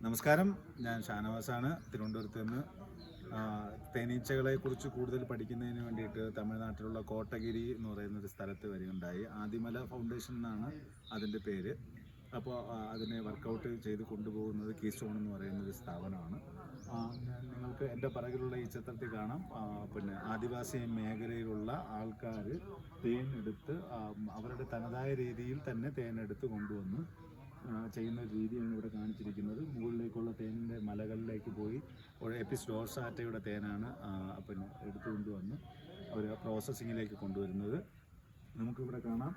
നമസ്കാരം. ഞാൻ ഷാനവാസാണ്. തിരുവനന്തപുരത്ത് നിന്ന് ആ, തേനീച്ചകളെ കുറിച്ച് കൂടുതൽ പഠിക്കുന്നതിന് വേണ്ടിയിട്ട് തമിഴ്നാട്ടിലുള്ള കോട്ടഗിരി എന്ന് പറയുന്ന ഒരു സ്ഥലത്ത് വരികയുണ്ടായി ആദിമല ഫൗണ്ടേഷൻ എന്നാണ് അതിന്റെ പേര്. അപ്പോൾ അതിനെ വർക്കൗട്ട് ചെയ്ത് കൊണ്ടുപോകുന്നത് കീസ്റ്റോൺ എന്ന് പറയുന്ന ഒരു സ്ഥാപനമാണ് നിങ്ങൾക്ക് എന്റെ പിറകിലുള്ള ഈ ചിത്രത്തിൽ കാണാം. പിന്നെ ആദിവാസി മേഖലയിലുള്ള ആൾക്കാർ തേൻ എടുത്ത് അവരുടെ തനതായ രീതിയിൽ തന്നെ തേനെടുത്ത് കൊണ്ടുവന്ന്. ചെയ്യുന്ന ഒരു രീതിയാണ് ഇവിടെ കാണിച്ചിരിക്കുന്നത്. മുകളിലേക്കുള്ള തേനിന്റെ മലകളിലേക്ക് പോയി. ഒരു എപ്പിസ് ഡോർസാറ്റയുടെ തേനാണ് പിന്നെ എടുത്തുകൊണ്ട് വന്ന് അവർ പ്രോസസ്സിങ്ങിലേക്ക് കൊണ്ടുവരുന്നത്. നമുക്കിവിടെ കാണാം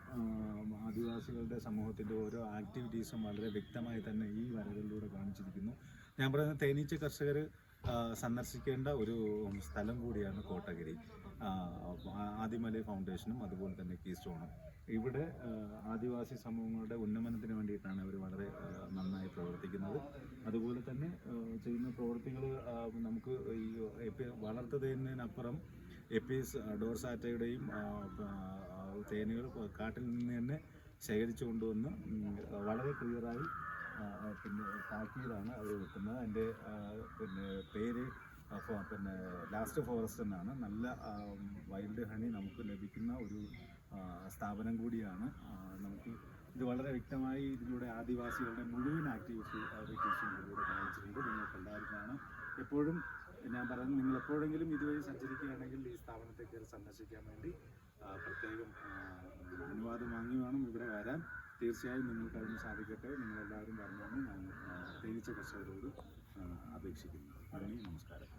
ആദിവാസികളുടെ സമൂഹത്തിന്റെ ഓരോ ആക്ടിവിറ്റീസും വളരെ വ്യക്തമായി തന്നെ ഈ വരകളിലൂടെ കാണിച്ചിരിക്കുന്നു. ഞാൻ പറയുന്നത് തേനീച്ച കർഷകർ സന്ദർശിക്കേണ്ട ഒരു സ്ഥലം കൂടിയാണ് കോട്ടഗിരി. ആദിമലൈ ഫൗണ്ടേഷനും അതുപോലെ തന്നെ കീസ്റ്റോണും. ഇവിടെ ആദിവാസി സമൂഹങ്ങളുടെ ഉന്നമനത്തിന് വേണ്ടിയിട്ടാണ് അവർ വളരെ ആ, നന്നായി പ്രവർത്തിക്കുന്നത് അതുപോലെ തന്നെ ആ, ചെയ്യുന്ന പ്രവൃത്തികൾ നമുക്ക് ഈ എപ്പി- വളർത്തു തേനിനപ്പുറം എപ്പീസ് ഡോർസാറ്റയുടെയും തേനുകൾ കാട്ടിൽ നിന്ന് തന്നെ ശേഖരിച്ചു കൊണ്ടുവന്ന് വളരെ ക്ലിയറായി പിന്നെ താക്കിയതാണ് അവർ വെക്കുന്നത്. അതിന്റെ പിന്നെ പേര് പിന്നെ ലാസ്റ്റ് ഫോറസ്റ്റ് എന്നാണ്. നല്ല വൈൽഡ് ഹണി നമുക്ക് ലഭിക്കുന്ന ഒരു സ്ഥാപനം കൂടിയാണ്. നമുക്ക് ഇത് വളരെ വ്യക്തമായി ഇതിലൂടെ ആദിവാസികളുടെ മുഴുവൻ ആക്ടിവിറ്റി ആക്ടിവിറ്റീസും ഇതിലൂടെ കാണിച്ചിട്ടുണ്ട് നിങ്ങൾക്ക് എല്ലാവർക്കുമാണ് എപ്പോഴും ഞാൻ പറയുന്നത് നിങ്ങൾ എപ്പോഴെങ്കിലും ഇതുവഴി സഞ്ചരിക്കുകയാണെങ്കിൽ ഈ സ്ഥാപനത്തെ കയറി സന്ദർശിക്കാൻ വേണ്ടി പ്രത്യേകം അനുവാദം വാങ്ങി വേണം ഇവിടെ വരാൻ. തീർച്ചയായും നിങ്ങൾക്ക് അതിന് സാധിക്കട്ടെ. നിങ്ങളെല്ലാവരും വരണമെന്ന് ഞാൻ തേനീച്ച കർഷകരോട് അപേക്ഷിക്കുന്നു. നന്ദി നമസ്കാരം.